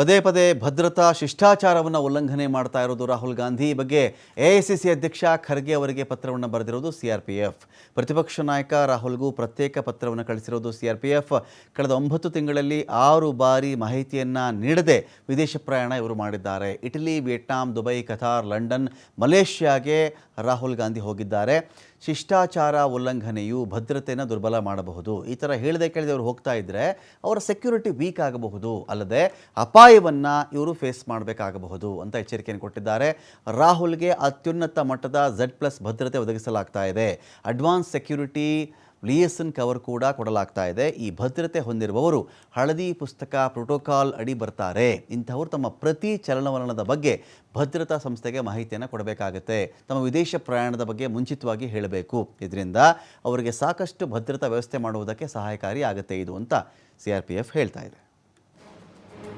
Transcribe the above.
ಪದೇ ಪದೇ ಭದ್ರತಾ ಶಿಷ್ಟಾಚಾರವನ್ನು ಉಲ್ಲಂಘನೆ ಮಾಡ್ತಾ ಇರೋದು ರಾಹುಲ್ ಗಾಂಧಿ. ಈ ಬಗ್ಗೆ ಎಐಸಿಸಿ ಅಧ್ಯಕ್ಷ ಖರ್ಗೆ ಅವರಿಗೆ ಪತ್ರವನ್ನು ಬರೆದಿರೋದು ಸಿಆರ್ಪಿಎಫ್ ಪ್ರತಿಪಕ್ಷ ನಾಯಕ ರಾಹುಲ್ಗೂ ಪ್ರತ್ಯೇಕ ಪತ್ರವನ್ನು ಕಳಿಸಿರೋದು ಸಿಆರ್ಪಿಎಫ್ ಕಳೆದ ಒಂಬತ್ತು ತಿಂಗಳಲ್ಲಿ ಆರು ಬಾರಿ ಮಾಹಿತಿಯನ್ನು ನೀಡದೆ ವಿದೇಶ ಪ್ರಯಾಣ ಇವರು ಮಾಡಿದ್ದಾರೆ. Italy, Vietnam, Dubai, Qatar, London, ಮಲೇಷ್ಯಾಗೆ Rahul Gandhi ಹೋಗಿದ್ದಾರೆ. ಶಿಷ್ಟಾಚಾರ ಉಲ್ಲಂಘನೆಯು ಭದ್ರತೆಯನ್ನು ದುರ್ಬಲ ಮಾಡಬಹುದು. ಈ ಥರ ಹೇಳದೆ ಕೇಳದೆ ಅವರು ಹೋಗ್ತಾ ಇದ್ದರೆ ಅವರ ಸೆಕ್ಯೂರಿಟಿ ವೀಕ್ ಆಗಬಹುದು, ಅಲ್ಲದೆ ಅಪಾಯವನ್ನು ಇವರು ಫೇಸ್ ಮಾಡಬೇಕಾಗಬಹುದು ಅಂತ ಎಚ್ಚರಿಕೆಯನ್ನು ಕೊಟ್ಟಿದ್ದಾರೆ. ರಾಹುಲ್ಗೆ ಅತ್ಯುನ್ನತ ಮಟ್ಟದ ಝೆಡ್ ಪ್ಲಸ್ ಭದ್ರತೆ ಒದಗಿಸಲಾಗ್ತಾ ಇದೆ. ಅಡ್ವಾನ್ಸ್ ಸೆಕ್ಯೂರಿಟಿ ಲಿಯಸನ್ ಕವರ್ ಕೂಡ ಕೊಡಲಾಗ್ತಾ ಇದೆ. ಈ ಭದ್ರತೆ ಹೊಂದಿರುವವರು ಹಳದಿ ಪುಸ್ತಕ ಪ್ರೋಟೋಕಾಲ್ ಅಡಿ ಬರ್ತಾರೆ. ಇಂಥವರು ತಮ್ಮ ಪ್ರತಿ ಚಲನವಲನದ ಬಗ್ಗೆ ಭದ್ರತಾ ಸಂಸ್ಥೆಗೆ ಮಾಹಿತಿಯನ್ನು ಕೊಡಬೇಕಾಗುತ್ತೆ. ತಮ್ಮ ವಿದೇಶ ಪ್ರಯಾಣದ ಬಗ್ಗೆ ಮುಂಚಿತವಾಗಿ ಹೇಳಬೇಕು. ಇದರಿಂದ ಅವರಿಗೆ ಸಾಕಷ್ಟು ಭದ್ರತಾ ವ್ಯವಸ್ಥೆ ಮಾಡುವುದಕ್ಕೆ ಸಹಾಯಕಾರಿ ಆಗುತ್ತೆ ಇದು ಅಂತ ಸಿ ಆರ್ ಪಿ ಎಫ್ ಹೇಳ್ತಾ ಇದೆ.